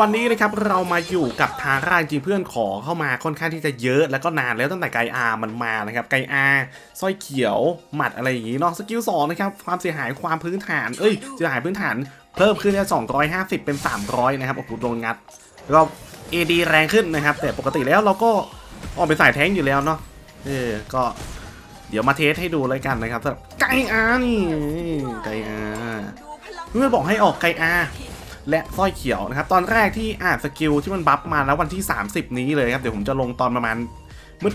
วันนี้นะครับเรามาอยู่กับทาร่าจริงเพื่อนขอเข้ามาค่อนข้างที่จะเยอะแล้วก็นานแล้วตั้งแต่ไกอามันมานะครับไกอาสร้อยเขียวหมัดอะไรอย่างงี้เนาะสกิลสองนะครับความเสียหายความพื้นฐานเอ้ยเสียหายพื้นฐานเพิ่มขึ้นจาก250 เป็น 300 นะครับโอ้โหโดนงัดแล้วก็ AD แรงขึ้นนะครับ แต่ปกติแล้วเราก็ออกเป็นสายแท้งอยู่แล้วเนาะเออก็เดี๋ยวมาเทสให้ดูเลยกันนะครับสำหรับไกอานี่ไกอาเพื่อนบอกให้ออกไกอา และสร้อยเขียวนะครับ ตอนแรกที่อ่านสกิลที่มันบัฟมาแล้ววันที่ 30 นี้เลยครับ เดี๋ยวผมจะลงตอนประมาณ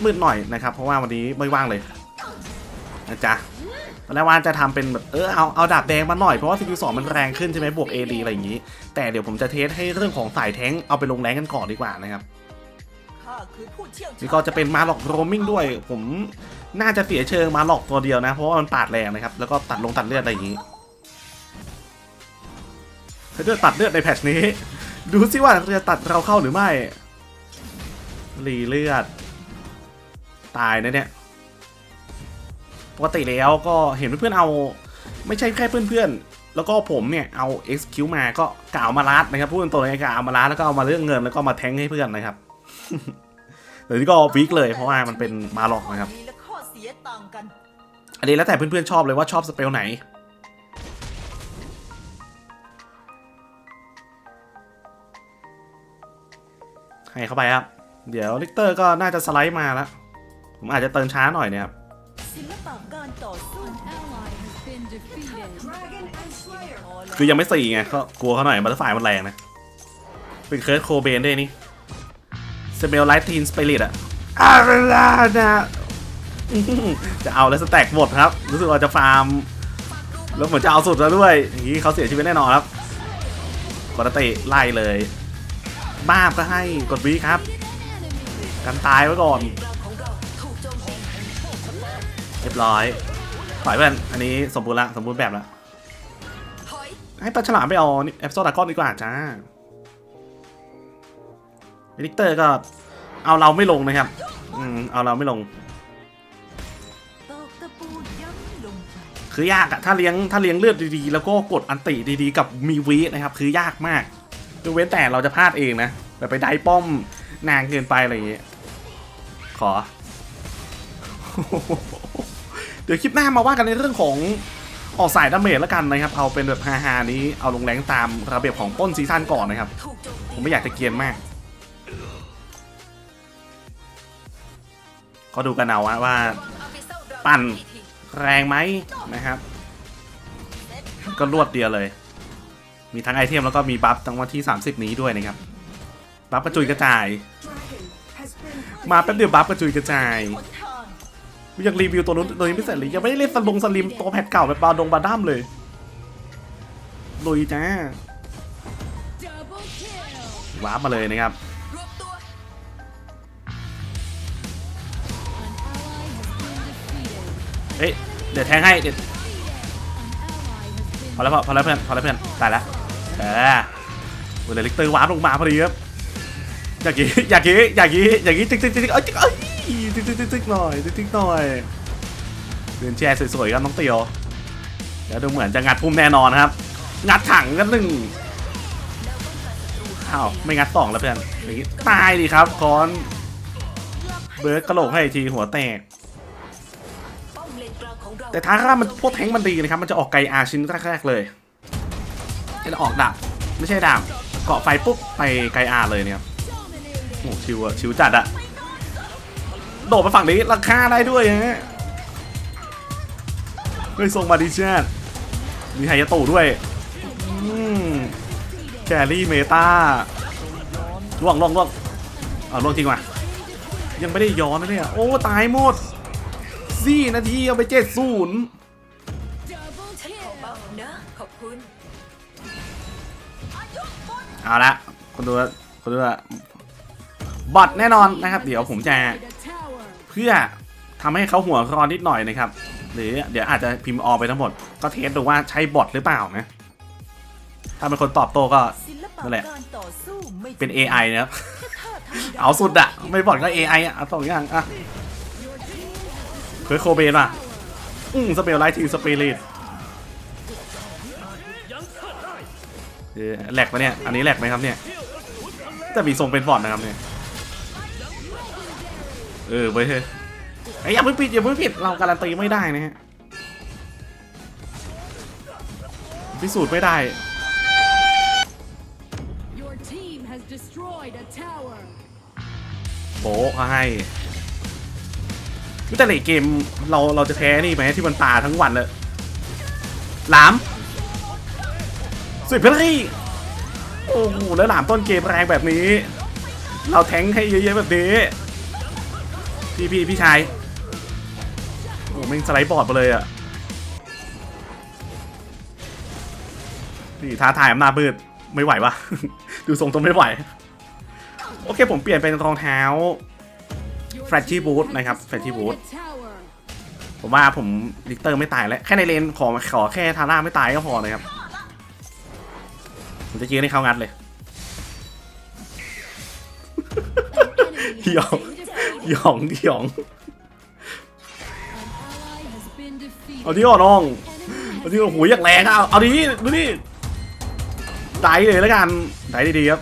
มืดๆหน่อยนะครับ เพราะว่าวันนี้ไม่ว่างเลยนะจ๊ะตอนแรกว่าจะทำเป็นแบบเออเอาเอาดาบแดงมาหน่อยเพราะว่าสกิลสองมันแรงขึ้นใช่ไหมบวก AD อะไรอย่างนี้ แต่เดี๋ยวผมจะเทสให้เรื่องของสายแท้งเอาไปลงแรงกันก่อนดีกว่านะครับนี่ก็จะเป็นมาหลอกโรมิงด้วย ผมน่าจะเสียเชิงมาหลอกตัวเดียวนะ เพราะว่ามันปาดแรงนะครับ แล้วก็ตัดลงตัดเลือดอะไรอย่างนี้ ถ้าเลือดตัดเลือดในแพทช์นี้ ดูสิว่าจะตัดเราเข้าหรือไม่รีเลือด ตายนะเนี่ยปกติแล้วก็เห็นเพื่อนๆเอาไม่ใช่แค่เพื่อนๆ แล้วก็ผมเนี่ยเอา XQ มาก็กล่าวมาลัดนะครับพูดตรงๆเลยกล่าวมาลัดแล้วก็เอามาเรื่องเงินแล้วก็มาแทงให้เพื่อนนะครับเดี๋ยวนี้ก็วิกเลยเพราะว่ามันเป็นมาหลอกนะครับ อันนี้แล้วแต่เพื่อนๆชอบเลยว่าชอบสเปลไหน ให้เข้าไปครับ เดี๋ยวลิกเตอร์ก็น่าจะสไลด์มาแล้ว ผมอาจจะเติมช้าหน่อยเนี่ยครับคือยังไม่สี่ไงก็กลัวเขาหน่อยบัตเตอร์ไฟมันแรงนะ เป็นเคิร์ดโคเบนด้วยนี่สเปลไลท์ทีนสเปริตอะอาลานะจะเอาแล้วสแต็กหมดครับ รู้สึกว่าจะฟาร์ม แล้วเหมือนจะเอาสุดแล้วด้วย อย่างนี้เขาเสียชีวิตแน่นอนครับกดตะไล่เลย บ้าบก็ให้กดวีครับ กันตายไว้ก่อนเรียบร้อยปล่อยเพื่อนอันนี้สมบูรณ์ละสมบูรณ์แบบละให้ปลาฉลามไปเอาแอปโซดากอนดีกว่าจ้าลิกเตอร์ก็เอาเราไม่ลงนะครับ อืม เอาเราไม่ลง คือยากอะถ้าเลี้ยงถ้าเลี้ยงเลือดดีๆ แล้วก็กดอันติดีๆ กับมีวีนะครับ คือยากมาก ยกเว้นแต่เราจะพลาดเองนะแบบไปได้ป้อมนานเกินไปอะไรอย่างเงี้ยขอ เดี๋ยวคลิปหน้ามาว่ากันในเรื่องของออกสายดาเมจแล้วกันนะครับ เอาเป็นแบบฮาๆนี้เอาลงแรงตามระเบียบของต้นซีซั่นก่อนนะครับ ผมไม่อยากจะเกียนมาก ก็ดูกันเอาว่าว่าปั่นแรงไหมนะครับ ก็รวดเดียวเลย มีทั้งไอเทมแล้วก็มีบัฟตั้งวันที่ 30 นี้ด้วยนะครับ บัฟกระจุยกระจาย มาแป๊บเดียวบัฟกระจุยกระจายยังรีวิวตัวนู้นตัวนี้ไม่เสร็จเลยยังไม่ได้เล่นสลงสลิมตัวแพทเก่าแบบบาดงบาดัมเลยลุยจ้า Double kill. วาร์ปมาเลยนะครับเฮ้ยเดี๋ยวแทงให้เดี๋ยวพอแล้วพอแล้วเพื่อนพอแล้วเพื่อนตายแล้ว เออเวลาลิกเตอร์วาร์ปลงมาพอดีครับอย่างงี้อย่างงี้อย่างงี้อย่างงี้ติ๊กติ๊กติ๊กเอ้ยติ๊กเอ้ยติ๊กติ๊กติ๊กหน่อยติ๊กติ๊กหน่อยเดินแช่สวยๆกันน้องเตียวเดี๋ยวดูเหมือนจะงัดพุ่มแน่นอนครับ งัดถังกันหนึ่งอ้าวไม่งัดสองแล้วเพื่อนอย่างงี้ตายดิครับคอนเบิร์ดกระโหลกให้ทีหัวแตก แต่ท้าร่ามันพวกแทงมันดีนะครับ มันจะออกไกลอาชิ้นแรกๆเลย จะออกดาบไม่ใช่ดาบเกาะไฟปุ๊บไปไกอาเลยเนี่ยโอ้ชิวอะชิวจัดอะโดดไปฝั่งนี้ราคาได้ด้วยฮะเฮ้ยส่งมาดิชาติมีไฮยาโตะด้วยแครี่เมตาล่วงล่วงล่วงเอาล่วงจริงว่ะยังไม่ได้ย้อนนะเนี่ย โอ้ ตายหมดสี่นาที เอาไปเจ็ดศูนย์ขอบคุณ เอาละคนดูคนดูว่าบอทแน่นอนนะครับ เดี๋ยวผมจะเพื่อทำให้เขาหัวร้อนนิดหน่อยนะครับ หรือเดี๋ยวอาจจะพิมพ์ออไปทั้งหมด ก็เทสดูว่าใช่บอทหรือเปล่านะ ถ้าเป็นคนตอบโต้ก็นั่นแหละการต่อไม่เป็น AI นะครับ เอาสุดอะไม่บอทก็ AI อะเอาสองอย่างอะเฮ้ยโคเบนว่ะอืมสเปลไลท์ทีสเปริต แหลกปะเนี่ย อันนี้แหลกไหมครับเนี่ยแต่มีทรงเป็นบอทนะครับเนี่ย เออไปเถอะไอ้ยอย่าเพิ่งปิดอย่าเพิ่งปิด เราการันตีไม่ได้นะฮะ พิสูจน์ไม่ได้ Your team has destroyed a tower. โป๊ะเขาให้แต่ในเกมเราเราจะแพ้นี่ไหมที่มันปาทั้งวันเลยหลาม สุดเพลยโอ้โหแล้วหลามต้นเกมแรงแบบนี้ เราแทงให้เยอะๆแบบนี้พี่พี่พี่ชายโอ้แม่งสไลด์บอร์ดไปเลยอะนี่ท้าทายอำนาจมืดไม่ไหววะดูทรงตัวไม่ไหว โอเคผมเปลี่ยนเป็นรองเท้า Your Flashy team boot has นะครับ Flashy boot destroyed a tower. ผมว่าผมลิกเตอร์ไม่ตายแล้ว แค่ในเลนขอขอแค่ทาร่าไม่ตายก็พอเลยครับ ผมจะยืนให้เขางัดเลย An enemy has Yo. been defeated. หยองหยอง An ally has been defeated. เอาที่อ่อนน้อง Enemy เอา has ที่โอ้โหอย่างแรงอะเอาเอาดิดูดิไดเลยแล้วกันไดดีๆครับ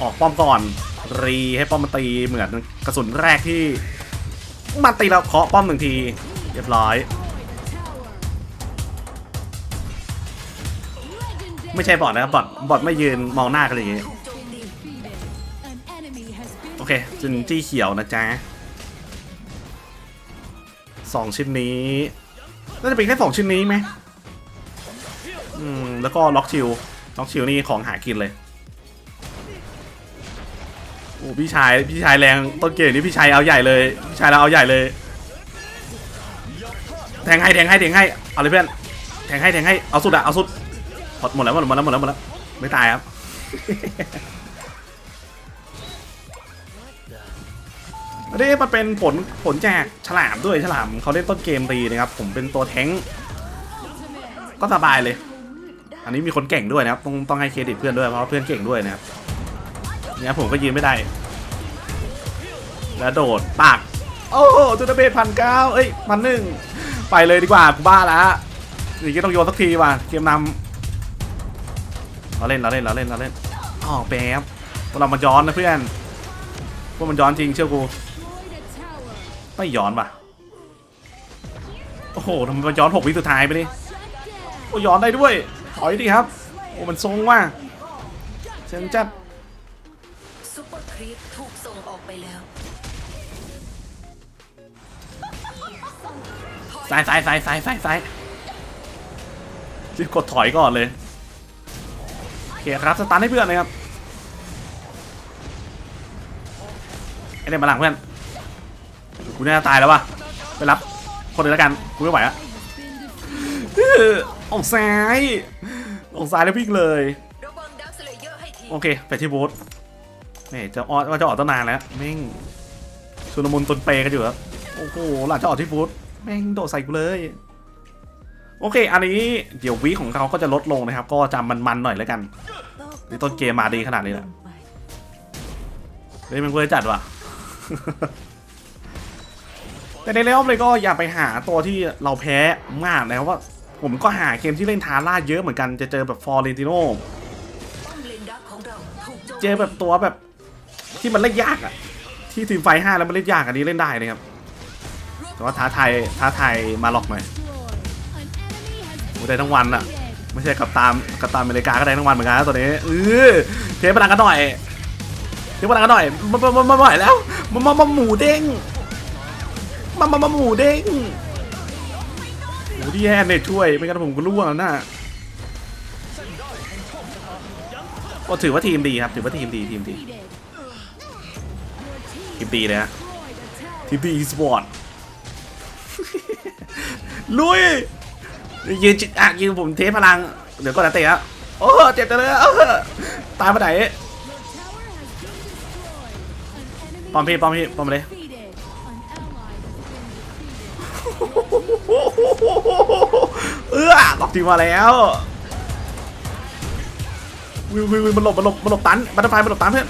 ออกป้อมก่อน รีให้ป้อมมันตีเหมือนกระสุนแรกที่มาตีแล้วเคาะป้อมหนึ่งที เรียบร้อย ไม่ใช่บอทนะครับบอทบอทไม่ยืนมองหน้ากันอย่างงี้โอเคจินจี้เขียวนะจ๊ะสองชิ้นนี้น่าจะเป็นแค่สองชิ้นนี้ไหมอืมแล้วก็ล็อกชิลล็อกชิลนี่ของหากินเลยโอ้พี่ชายพี่ชายแรงต้นเกมนี้พี่ชายเอาใหญ่เลยพี่ชายเราเอาใหญ่เลย แทงให้แทงให้แทงให้เอาเลยเพื่อนแทงให้แทงให้เอาสุดอะเอาสุด หมดแล้วหมดแล้วหมดแล้วหมดแล้วหมดแล้วไม่ตายครับอันนี้มันเป็นผลผลจากฉลามด้วยฉลามเขาเล่นต้นเกมดีนะครับ ผมเป็นตัวแท้งก็สบายเลย อันนี้มีคนเก่งด้วยนะครับ ต้องต้องให้เครดิตเพื่อนด้วยเพราะเพื่อนเก่งด้วยนะครับเนี่ยผมก็ยืนไม่ได้ แล้วโดดปาก โอ้โหจุดเบสพันเก้าเอ้ยพันหนึ่งไปเลยดีกว่ากูบ้าละนี่ก็ต้องโยนสักทีว่ะเกมนำ เราเล่นเราเล่นเราเล่นเราเล่นอ๋อแป๊บพวกเรามันย้อนนะเพื่อนพวกมันย้อนจริงเชื่อกู destroyed a tower. ไม่ย้อนป่ะโอ้โหทำไมมันย้อนหกวิสุดท้ายไปดิ Shut down. โอ้ย้อนได้ด้วยถอยดิครับโอ้มันทรงว่ะเซนจัดซุปเปอร์ครีปถูกส่งออกไปแล้วซ้ายซ้ายซ้ายซ้ายซ้ายซ้ายรีบกดถอยก่อนเลยโอเคครับสตาร์ทให้เพื่อนเลยครับไอ้เนี่ยมาหลังเพื่อนกูน่าจะตายแล้วว่ะไปรับคนอื่นแล้วกันกูไม่ไหวละออกซ้ายออกซ้ายแล้ววิ่งเลยระวังดักเลยโอเคไปที่บูธแม่จะออดว่าจะออกตั้งนานแล้วแม่งชุนมุนตนเปกันอยู่แล้วโอ้โหหลังจะออกที่บูธแม่งโดดใส่กูเลย โอเค อันนี้เดี๋ยววีของเราก็จะลดลงนะครับ ก็จะมันๆหน่อยแล้วกันนี่ต้นเกมมาดีขนาดนี้แหล้วเฮ้ยมันเวอร์จัดว่ะ แต่ในเรื่องเลยก็อย่าไปหาตัวที่เราแพ้มากนะครับว่า ผมก็หาเกมที่เล่นทาร่าเยอะเหมือนกันจะเจอแบบฟอร์เรนติโนเจอแบบตัวแบบที่มันเล่นยากอะที่ทีมไฟห้าแล้วมันเล่นยากอันนี้เล่นได้เลยครับแต่ว่าท้าไทายท้าไทายมาหลอกหน่อย ได้ทั้งวันอะไม่ใช่กับตามกับตามอเมริกาก็ได้ทั้งวันเหมือนกันนะตัวนี้เออเทพลังกันหน่อยเทพลังกันหน่อยมามามามาหน่อยแล้วมามามาหมูเด้งมามามาหมูเด้งโอ้ที่แย่เนี่ยช่วยไม่งั้นผมก็ร่วงแล้วน่ะก็ถือว่าทีมดีครับถือว่าทีมดีทีมดีทีมดีเลยนะทีมดีอีสปอร์ตลุย ยืนจิตอะยืนผมเทพลัง เดี๋ยวก็จะเตะอโอ้เจ็บจังเลยตายมาไหนปอมพี่ปอมพี่ปอมเลยเออล็อกทีมาแล้ววิววิววิวมันหลบมันหลบมันหลบตันบัตเตอร์ไฟมันหลบตันเพื่อน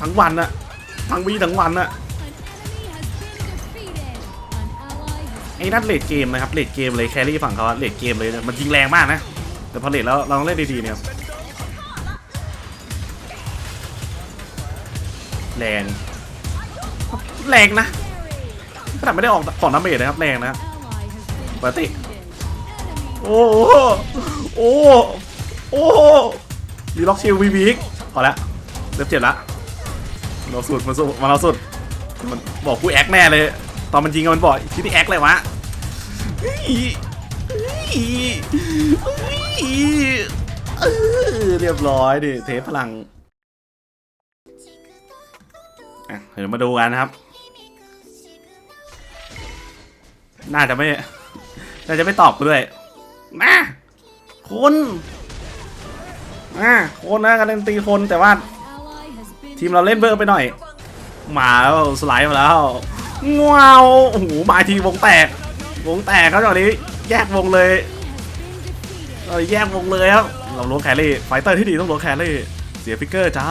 ทั้งวันอะทั้งวีทั้งวันอะ ไอ้นั่นเลดเกมนะครับเลดเกมเลยแครี่ฝั่งเขาเลดเกมเลยนะมันยิงแรงมากนะ แต่พอเลดแล้วเราต้องเล่นดีๆเนี่ยแรงแรงนะขนาดไม่ได้ออกสองน้ำเมจนะครับแรงนะปกติโอ้โหโอ้โอ้ลีล็อกชิลวีวีกพอละเริ่มเจ็บละเราสุดมันสุดมันเราสุดมันบอกกูแอคแน่เลย ตอนมันยิงมันบอกคิดที่แอคเลยวะ เรียบร้อยดิเทปพลังเดี๋ยวมาดูกันนะครับ น่าจะไม่ น่าจะไม่ตอบกูด้วย มาคนมาคนนะการันตีคนแต่ว่า ทีมเราเล่นเบอร์ไปหน่อย มาแล้วสไลด์มาแล้วว้าวโอ้โหมาทีวงแตก วงแตกครับตอนนี้แยกวงเลยเราแยกวงเลยครับเราล้วงแครี่ไฟเตอร์ที่ดีต้องล้วงแครี่เสียฟิกเกอร์จ้า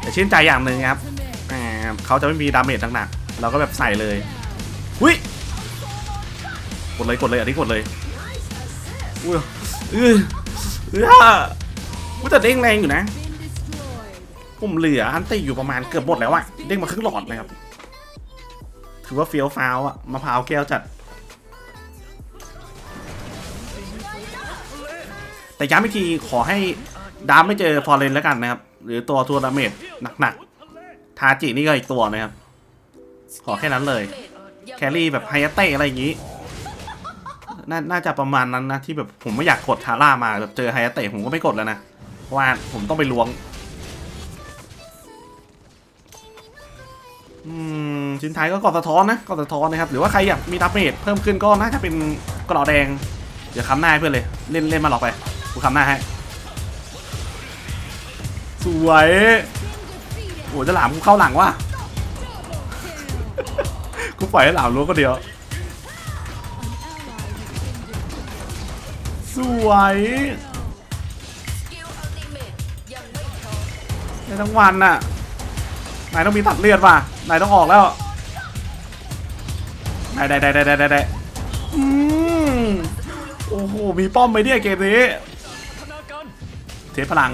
แต่ชื่นใจอย่างหนึ่งครับเขาจะไม่มีดาเมจหนักๆเราก็แบบใส่เลยอุ้ยกดเลยกดเลยอันนี้กดเลยอุ้ยเออเอออุ้ยแต่เด้งแรงอยู่นะผมเหลืออันตีอยู่ประมาณเกือบหมดแล้วอะเด้งมาครึ่งหลอดนะครับ ถือว่าเฟี้ยวฟ้าวอะมะพร้าวแก้วจัด แต่ย้ำอีกทีขอให้ดามไม่เจอฟอร์เรนแล้วกันนะครับ หรือตัวทัวร์ดาเมจหนักๆ ทาจินี่ก็อีกตัวนะครับ ขอแค่นั้นเลย แครี่แบบไฮยเต้อะไรอย่างนี้นน่าจะประมาณนั้นนะ ที่แบบผมไม่อยากกดทาร่ามาแบบเจอไฮยเต้ผมก็ไม่กดแล้วนะ เพราะว่าผมต้องไปล้วง ชิ้นท้ายก็กอดสะท้อนนะกอดสะท้อนนะครับ หรือว่าใครอยากมีดาเมจเพิ่มขึ้นก็น่าจะเป็นกรอแดง เดี๋ยวค้ำหน้าให้เพื่อนเลย เล่นเล่นมาหลอกไป กูค้ำหน้าให้ สวย Defeated. โอ้จะหลามกูเข้าหลังว่ะ กูปล่อยให้หลามรู้ก็เดียว An ally has been defeated. สวยสกิลอัลติเมตยังไม่พร้อมในทั้งวันน่ะ นายต้องมีตัดเลือดว่ะนายต้องออกแล้วได้ได้ได้ได้ได้ได้ได้อืมโอ้โห มีป้อมไหมเนี่ยเกมนี้ เทปพลัง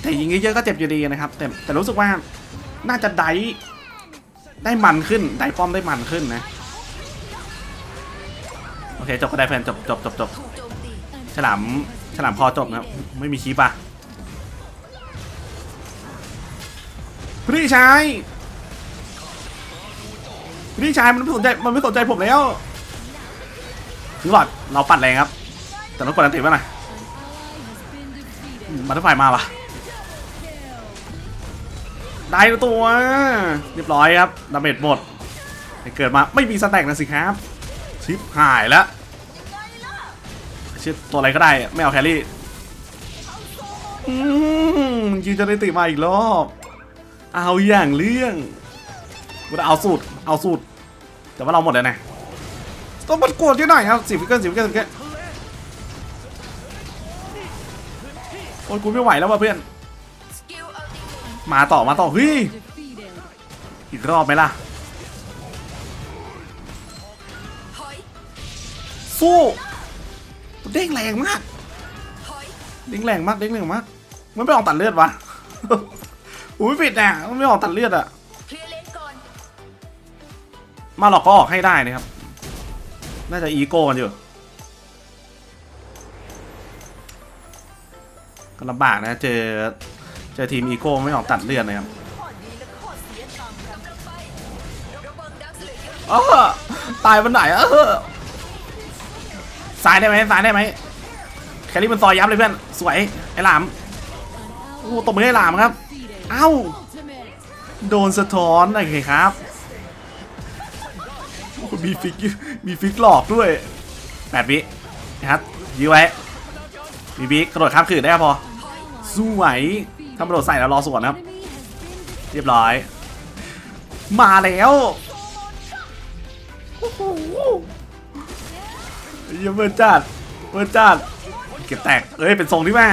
แต่ยิงเยอะๆก็เจ็บอยู่ดีนะครับ แต่แต่รู้สึกว่าน่าจะได้ได้มันขึ้น ได้ป้อมได้มันขึ้นนะ โอเค จบก็ได้แฟนจบจบจบจบฉลามฉลามคอจบนะไม่มีคีปอะ พี่ชายพี่ชายมันไม่สนใจมันไม่สนใจผมแล้วถึงหลอดเราปัดแรงครับ แต่ต้องกดอันติไว้หน่อย An ally has been defeated. มันต้องไฟมาปะได้ตัว เรียบร้อยครับดาเมจหมดเกิดมาไม่มีสแต็กนะสิครับ ชิปหายแล้วชื่อตัวอะไรก็ได้ไม่เอาแครี่ยืนจะได้ติมาอีกรอบ เอาอย่างเรื่องกูจะเอาสูตรเอาสูตรแต่ว่าเราหมดแล้วนะต้องมันกดที่ไหนครับสิบฟิกเกอร์สิบฟิกเกอร์สิบฟิกเกอร์โอ้ยกูไม่ไหวแล้วว่ะเพื่อนสกิลอัลติเมตมาต่อมาต่อเฮ้ย Defeated. อีกรอบไหมล่ะถอยสู้เด้งแรงมากถอยเด้งแรงมากเด้งแรงมากมันไม่ออกตัดเลือดวะ อุ้ยผิดอะมันไม่ออกตัดเลือดอะ มาหลอกก็ออกให้ได้นะครับ น่าจะอีโก้กันอยู่ก็ลำบากนะเจอเจอทีมอีโก้ไม่ออกตัดเลือดนะครับอ๋อเสียต่ายออตายวันไหนเออซ้ายได้ไหมซ้ายได้ไหมแคลรี่มันซอยยับเลยเพื่อน สวย ไอ้หลาม โอ้ตบมือให้หลามครับ เอ้า โดนสะท้อนโอเคครับมีฟิกมีฟิกหลอกด้วยแปดวินะครับยื้อไว้มีบิ๊กกระโดดข้ามขืนได้พอ สู้ไหวถ้ากระโดดใส่แล้วรอสวนนะครับ เรียบร้อย มาแล้วโอ้โหเยี่ยมเบิร์จัดเบิร์จัดเก็บแตกเอ้ยเป็นทรงที่แม่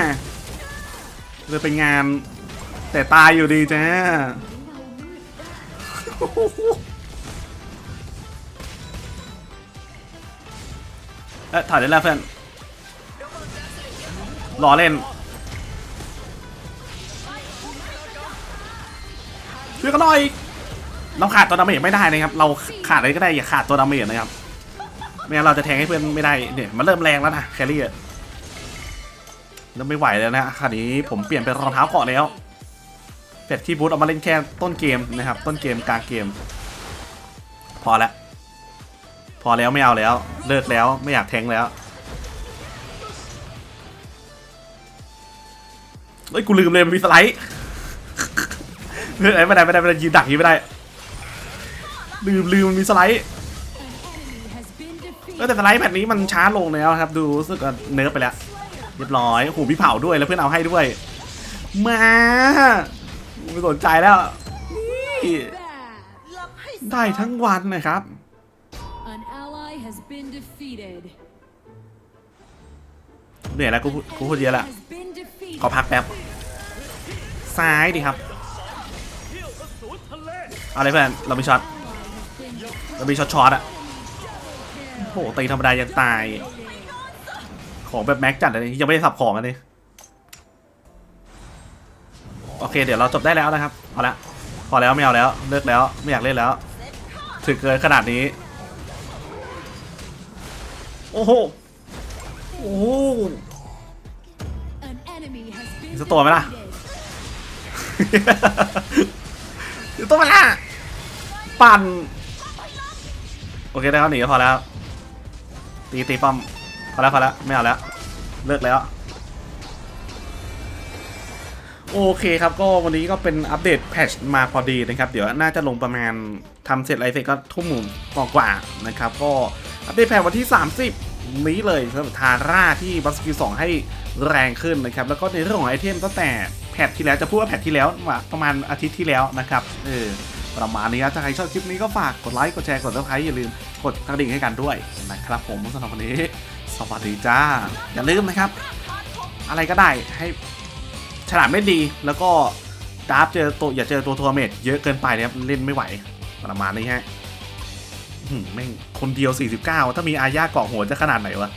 เลยเป็นงาน แต่ตายอยู่ดีจ้าเอ๊ะถ่ายได้แล้วเพื่อนรอเล่นช่วยกันหน่อยเราขาดตัวดาเมจไม่ได้นะครับ เราขาดอะไรก็ได้อย่าขาดตัวดาเมจนะครับไม่งั้นเราจะแทงให้เพื่อนไม่ได้เนี่ยมันเริ่มแรงแล้วนะแครี่อะเริ่มไม่ไหวแล้วนะคราวนี้ผมเปลี่ยนเป็นรองเท้าเกาะแล้ว เป็ดที่บูธเอามาเล่นแค่ต้นเกมนะครับ ต้นเกมกลางเกม พอแล้วพอแล้วไม่เอาแล้ว เลิกแล้วไม่อยากแทงแล้วเฮ้ยกูลืมเลยมันมีสไลด์เฮ้ไม่ได้ไม่ได้ไม่ได้ยืนดักยืนไม่ได้ ลืมลืมมันมีสไลด์แต่สไลด์แบบนี้มันช้าลงแล้วครับ ดูรู้สึกเนิร์ฟไปแล้ว เรียบร้อยโอ้โหมีเผาด้วยแล้วเพื่อนเอาให้ด้วย มา ไม่สนใจแล้วนี่ Bad. หลับให้สได้ทั้งวันนะครับ An ally has been defeated. เหนื่อยแล้วกูพูดกูพูดเยอะละ Has been defeated. ขอพักแป๊บ ซ้ายดิครับ เอาเลยเพื่อนเรามีช็อต เรามีช็อตช็อตอะโอ้โหตีธรรมดายังตาย ของแบบแม็กจัดเลยยังไม่ได้สับของอันนี้ โอเค เดี๋ยวเราจบได้แล้วนะครับเอาละพอแล้วไม่เอาแล้วเลิกแล้วไม่อยากเล่นแล้ว ถึงเกินขนาดนี้ โอ้โหโอ้โหจะตัวไหมล่ะ defeated. เดี๋ยวต้มาละปั่นโอเคได้เขาหนีก็พอแล้วตีตีป้อมพอแล้วพอแล้วไม่เอาแล้วเลิกแล้ว โอเคครับก็วันนี้ก็เป็นอัปเดตแพทชมาพอดีนะครับ เดี๋ยวน่าจะลงประมาณทำเสร็จอะไรเสร็จก็ทุ่มหมุนกว่าๆนะครับ ก็อัปเดตแพทวันที่ 30 นี้เลยสำหรับทาร่าที่บัสกิลสองให้แรงขึ้นนะครับ แล้วก็ในเรื่องของไอเทมตั้งแต่แพทที่แล้วจะพูดว่าแพทที่แล้วประมาณอาทิตย์ที่แล้วนะครับเออประมาณนี้ครับถ้าใครชอบคลิปนี้ก็ฝากกดไลค์กดแชร์กดซับสไครต์อย่าลืมกดกระดิ่งให้กันด้วยนะครับผมสำหรับวันนี้ สวัสดีจ้าอย่าลืมนะครับ อะไรก็ได้ให้ ฉลาดไม่ดีแล้วก็ดราฟเจอตัวอย่าเจอตัวทัวร์เมทเยอะเกินไปนะครับเล่นไม่ไหวประมาณนี้ฮะแม่งคนเดียว 49 ถ้ามีอาญาเกาะหัวจะขนาดไหนวะ